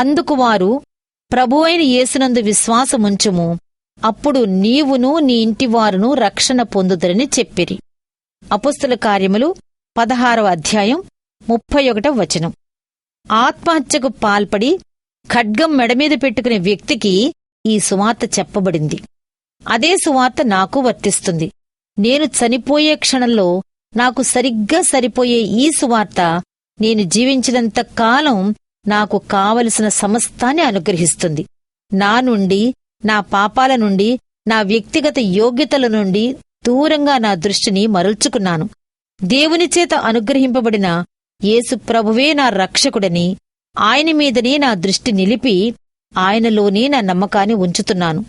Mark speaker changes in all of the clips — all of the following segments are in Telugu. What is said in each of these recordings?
Speaker 1: అందుకు వారు ప్రభు అయిన యేసునందు విశ్వాసముంచుము. అప్పుడు నీవును నీ ఇంటివారును రక్షణ పొందుదరని చెప్పిరి. అపుస్తుల కార్యములు పదహారవ అధ్యాయం ముప్పై ఒకటవ వచనం. ఆత్మహత్యకు పాల్పడి ఖడ్గం మెడమీద పెట్టుకునే వ్యక్తికి ఈ సువార్త చెప్పబడింది. అదే సువార్త నాకు వర్తిస్తుంది. నేను చనిపోయే క్షణంలో నాకు సరిగ్గా సరిపోయే ఈ సువార్త నేను జీవించినంత కాలం నాకు కావలసిన సమస్తాన్ని అనుగ్రహిస్తుంది. నా నుండి నా పాపాల నుండి నా వ్యక్తిగత యోగ్యతల నుండి దూరంగా నా దృష్టిని మరల్చుకున్నాను. దేవుని చేత అనుగ్రహింపబడిన యేసు ప్రభువే నా రక్షకుడని ఆయన మీదనే నా దృష్టి నిలిపి ఆయనలోనే నా నమ్మకాన్ని ఉంచుతున్నాను.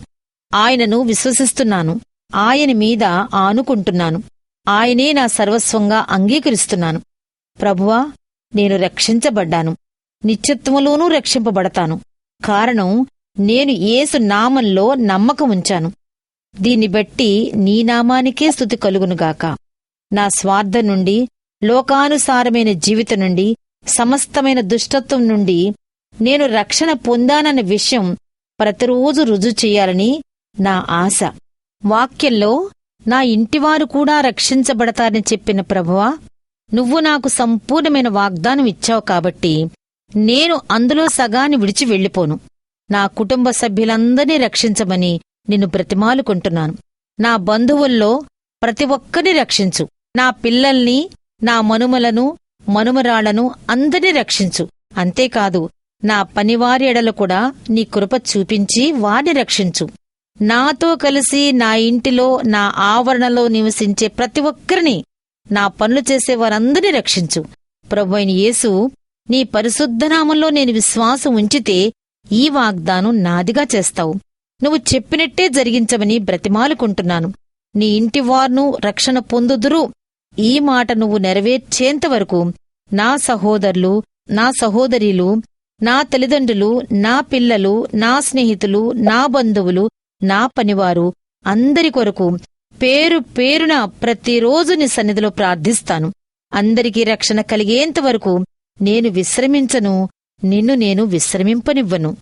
Speaker 1: ఆయనను విశ్వసిస్తున్నాను. ఆయన మీద ఆనుకుంటున్నాను. ఆయనే నా సర్వస్వంగా అంగీకరిస్తున్నాను. ప్రభువా నేను రక్షించబడ్డాను. నిత్యత్వములోనూ రక్షింపబడతాను. కారణం నేను ఏసు నామంలో నమ్మకం ఉంచాను. దీన్ని బట్టి నీ నామానికే స్థుతి కలుగునుగాక నా స్వార్థ నుండి లోకానుసారమైన జీవితం నుండి సమస్తమైన దుష్టత్వం నుండి నేను రక్షణ పొందానన్న విషయం ప్రతిరోజు రుజువు చేయాలని నా ఆశ. వాక్యంలో నా ఇంటివారు కూడా రక్షించబడతారని చెప్పిన ప్రభువా నువ్వు నాకు సంపూర్ణమైన వాగ్దానం ఇచ్చావు కాబట్టి నేను అందులో సగాన్ని విడిచి వెళ్ళిపోను. నా కుటుంబ సభ్యులందరినీ రక్షించమని నిన్ను బ్రతిమాలుకుంటున్నాను. నా బంధువుల్లో ప్రతి ఒక్కరిని రక్షించు. నా పిల్లల్ని నా మనుమలను మనుమరాళ్ళను అందరినీ రక్షించు. అంతేకాదు నా పనివారి కూడా నీ కృప చూపించి వారిని రక్షించు. నాతో కలిసి నా ఇంటిలో నా ఆవరణలో నివసించే ప్రతి ఒక్కరిని నా పనులు చేసే వారందరినీ రక్షించు. ప్రభు అయిన యేసు నీ పరిశుద్ధనామంలో నేను విశ్వాసం ఉంచితే ఈ వాగ్దానం నాదిగా చేస్తావు. నువ్వు చెప్పినట్టే జరిగించమని బ్రతిమాలుకుంటున్నాను. నీ ఇంటివార్ను రక్షణ పొందుదురు. ఈ మాట నువ్వు నెరవేర్చేంతవరకు నా సహోదరులు నా సహోదరీలు నా తల్లిదండ్రులు నా పిల్లలు నా స్నేహితులు నా బంధువులు నా పనివారు అందరి కొరకు పేరు పేరున ప్రతిరోజు నీ సన్నిధిలో ప్రార్థిస్తాను. అందరికీ రక్షణ కలిగేంతవరకు నేను విశ్రమించను నిన్ను నేను విశ్రమింపనివ్వను.